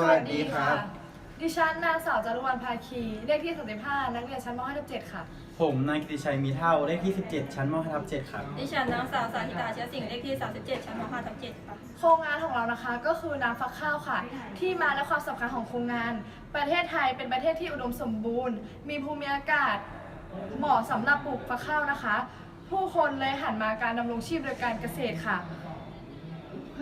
วัสดีครับ ดิฉันนางสาวจารุวรรณภาคีเลขที่35นักเรียนชั้นม .5 ทับ7ค่ะ ผมนายกิติชัยมีเท่าเลขที่ 17 ชั้นม5ทับ7ครับ ดิฉันนางสาวสาธิตาเชื้อสิงห์เลขที่ 37 ชั้นม 5 ทับ7ค่ะ โครงงานของเรานะคะ ก็คือน้ำฟักข้าวค่ะ ที่มาและความสำคัญของโครงงาน ประเทศไทยเป็นประเทศที่อุดมสมบูรณ์ มีภูมิอากาศ เหมาะสำหรับปลูกฟักข้าวนะคะ ผู้คนเลยหันมาการดำรงชีพโดยการเกษตรค่ะ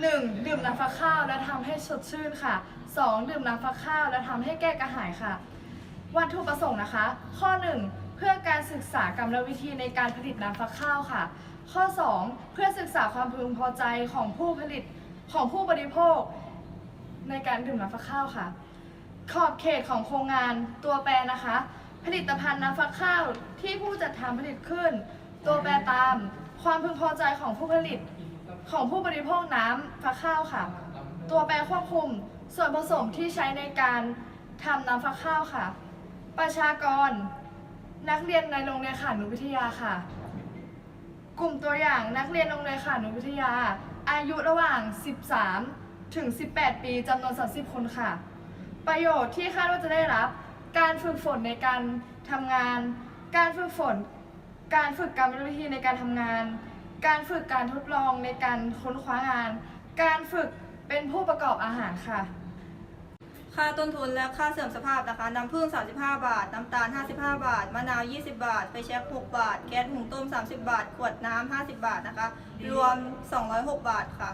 1. ดื่มน้ำฟักข้าวและทำให้สดชื่นค่ะ 2. ดื่มน้ำฟักข้าวและทำให้แก้กระหายค่ะ วัตถุประสงค์นะคะ ข้อ 1 เพื่อการศึกษากรรมวิธีในการผลิตน้ำฟักข้าวค่ะ ข้อ 2 เพื่อศึกษาความพึงพอใจของผู้ผลิตของผู้บริโภค ในการดื่มน้ำฟักข้าวค่ะ ขอบเขตของโครงงานตัวแปรนะคะ ผลิตภัณฑ์น้ำฟักข้าวที่ผู้จัดทำผลิตขึ้น ตัวแปรตาม ความพึงพอใจของผู้ผลิต ของผู้บริโภคน้ำฟักข้าวค่ะ ตัวแปรควบคุมส่วนผสมที่ใช้ในการทำน้ำฟักข้าวค่ะ ประชากร นักเรียนในโรงเรียนขานุวิทยาค่ะ กลุ่มตัวอย่างนักเรียนโรงเรียนขานุวิทยา อายุระหว่าง 13 ถึง 18 ปีจำนวน 30 คนค่ะ ประโยชน์ที่คาดว่าจะได้รับ การฝึกฝนในการทำงาน การฝึกฝน การฝึกกรรมวิธีในการทำงาน การฝึกการทดลองในการค้นคว้างาน การฝึกเป็นผู้ประกอบอาหารค่ะ ค่าต้นทุนและค่าเสื่อมสภาพนะคะ น้ำผึ้ง35 บาท น้ำตาล 55 บาท มะนาว 20 บาท ไฟแช็ก6บาท แก๊สหุงต้ม 30 บาท ขวดน้ำ 50 บาทนะคะ รวม 206 บาทค่ะ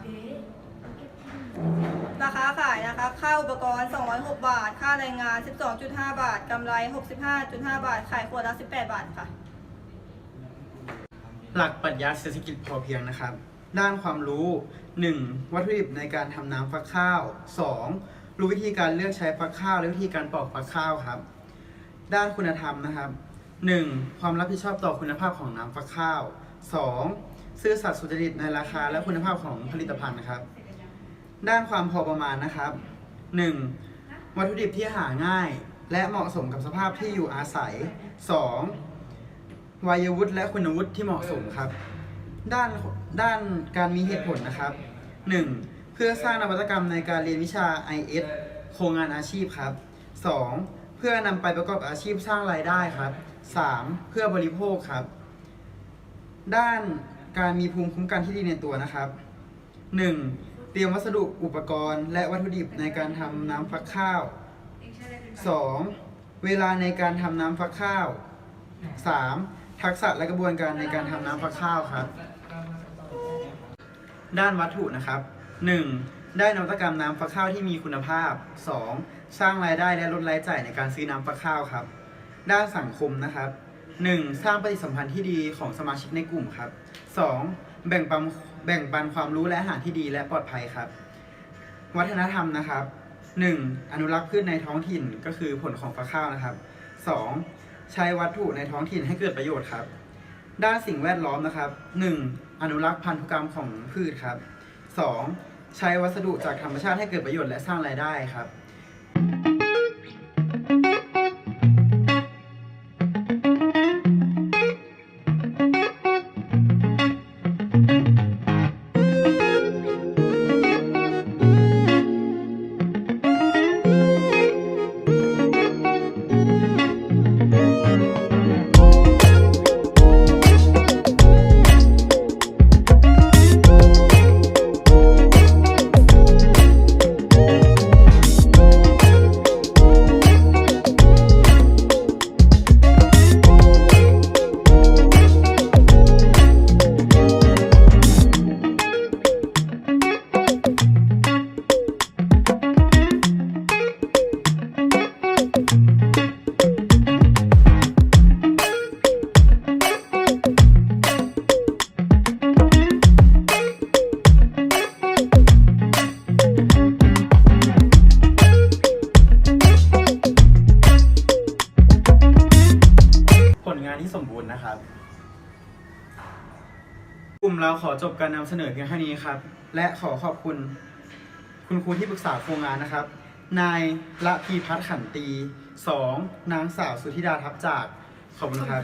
ราคาขายนะคะ ค่าอุปกรณ์ 206 บาท ค่าแรงงาน 12.5 บาท กำไร 65.5 บาท ขายขวดละ 18 บาทค่ะ หลักปรัชญาเศรษฐกิจพอเพียงนะครับ ด้านความรู้ 1. วัตถุดิบในการทำน้ำฟักข้าว 2. รู้วิธีการเลือกใช้ฟักข้าว และวิธีการปอกฟักข้าวครับ ด้านคุณธรรมนะครับ 1. ความรับผิดชอบต่อคุณภาพของน้ำฟักข้าว 2. ซื่อสัตย์สุจริตในราคาและคุณภาพของผลิตภัณฑ์นะครับ ด้านความพอประมาณนะครับ 1. วัตถุดิบที่หาง่าย และเหมาะสมกับสภาพที่อยู่อาศัย 2. วัยวุฒิและคุณวุฒิที่เหมาะสมครับ ด้านด้านการมีเหตุผลนะครับ 1. เพื่อสร้างนวัตกรรมในการเรียนวิชา IS โครงงานอาชีพครับ 2. เพื่อนำไปประกอบอาชีพสร้างรายได้ครับ 3. เพื่อบริโภคครับ ด้านการมีภูมิคุ้มกันที่ดีในตัวนะครับ 1. เตรียมวัสดุอุปกรณ์ และวัตถุดิบในการทำน้ำฟักข้าว 2. เวลาในการทำน้ำฟักข้าว 3. ทักษะและกระบวนการในการทำน้ำฟักข้าวครับ ด้านวัตถุนะครับ 1. ได้นวัตกรรมน้ำฟักข้าวที่มีคุณภาพ 2. สร้างรายได้และลดรายจ่ายในการซื้อน้ำฟักข้าวครับ ด้านสังคมนะครับ 1. สร้างปฏิสัมพันธ์ที่ดีของสมาชิกในกลุ่มครับ 2. แบ่งปันแบ่งปันความรู้และอาหารที่ดีและปลอดภัยครับ วัฒนธรรมนะครับ 1. อนุรักษ์พืชในท้องถิ่นก็คือผลของฟักข้าวนะครับ 2. ใช้วัตถุในท้องถิ่นให้เกิดประโยชน์ครับ ด้านสิ่งแวดล้อมนะครับ 1. อนุรักษ์พันธุกรรมของพืชครับ 2. ใช้วัสดุจากธรรมชาติให้เกิดประโยชน์และสร้างรายได้ครับ นะครับ กลุ่มเราขอจบการนำเสนอเพียงเท่านี้ครับ และขอขอบคุณ คุณครูที่ปรึกษาโครงงานนะครับ นายละพีพัฒน์ขันตี 2. นางสาวสุธิดาทับจาก ขอบคุณครับ